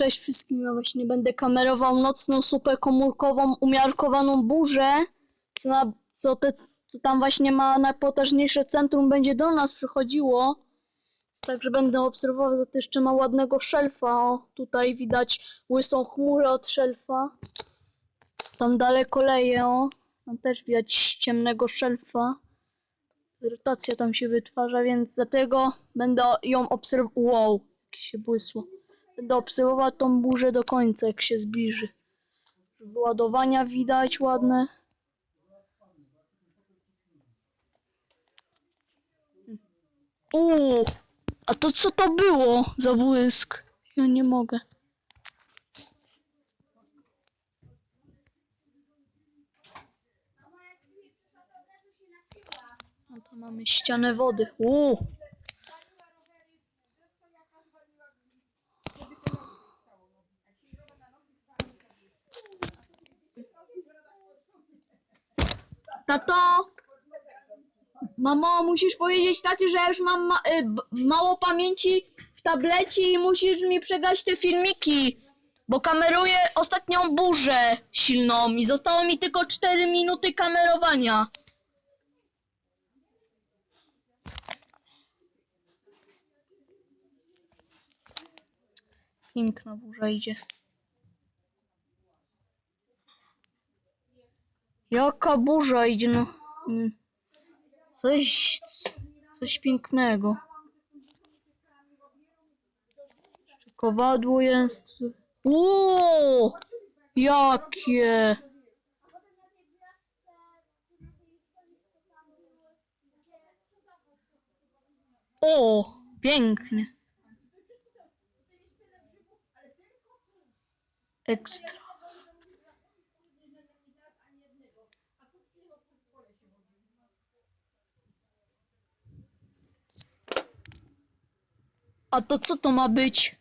Cześć wszystkim, ja właśnie będę kamerował nocną superkomórkową umiarkowaną burzę, co, na, co, te, co tam właśnie ma najpotężniejsze centrum będzie do nas przychodziło. Także będę obserwował, za to jeszcze ma ładnego szelfa, o tutaj widać łysą chmurę od szelfa. Tam daleko leje, o, tam też widać ciemnego szelfa. Rotacja tam się wytwarza, więc dlatego będę ją obserwował. Wow, jak się błysło. Będę obserwował tą burzę do końca, jak się zbliży. Wyładowania widać ładne. Uuu, a to co to było za błysk? Ja nie mogę. No to mamy ścianę wody. Uuu. Tato! Mamo, musisz powiedzieć tacie, że ja już mam ma y, mało pamięci w tablecie i musisz mi przegrać te filmiki. Bo kameruję ostatnią burzę silną i zostało mi tylko 4 minuty kamerowania. Piękna burza idzie. Jaka burza idzie, no. Mm. Coś, coś pięknego. Kowadło jest. Uuu, jakie. O, pięknie. Ekstra. A to co to ma być?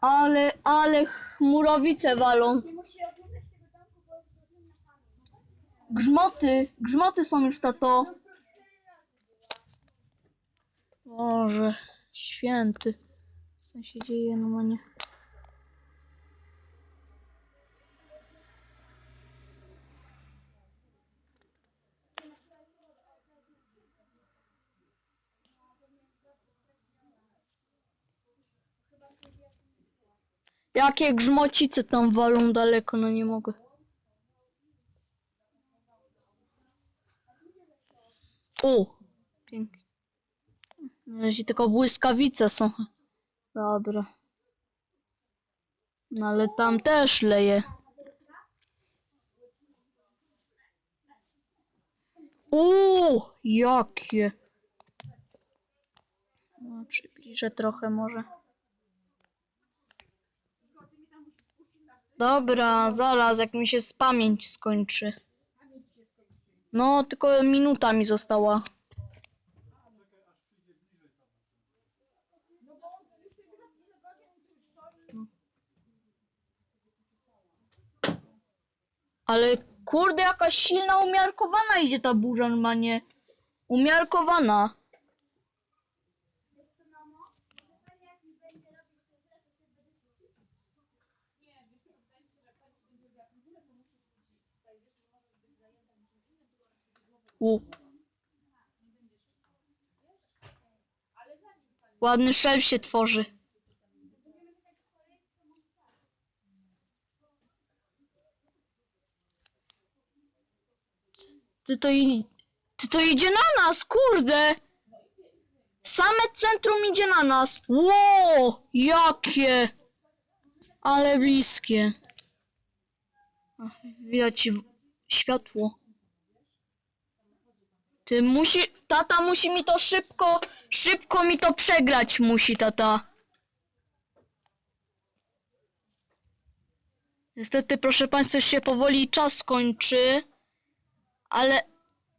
Ale, ale chmurowice walą. Grzmoty, grzmoty są już tato. Boże, święty. Co się dzieje normalnie? Jakie grzmocice tam walą daleko, no nie mogę. O! Pięknie. Na razie tylko błyskawice są. Dobra. No ale tam też leje. Uuu, jakie. No, przybliżę trochę może. Dobra, zaraz, jak mi się z pamięć skończy. No, tylko minuta mi została. Ale kurde, jaka silna, umiarkowana idzie ta burza normalnie. Umiarkowana. U. Ładny szelf się tworzy. Ty to, i... Ty to idzie na nas, kurde! Same centrum idzie na nas. Ło, jakie! Ale bliskie. Ach, Widać światło. Ty musi, tata musi mi to szybko, szybko mi to przegrać musi tata. Niestety, proszę państwa, się powoli czas kończy, ale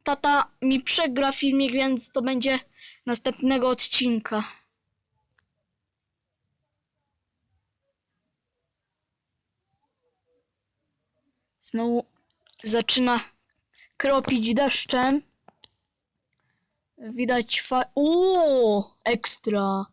tata mi przegra filmik, więc to będzie następnego odcinka. Znowu zaczyna kropić deszczem. Widać fa... Uuu, ekstra.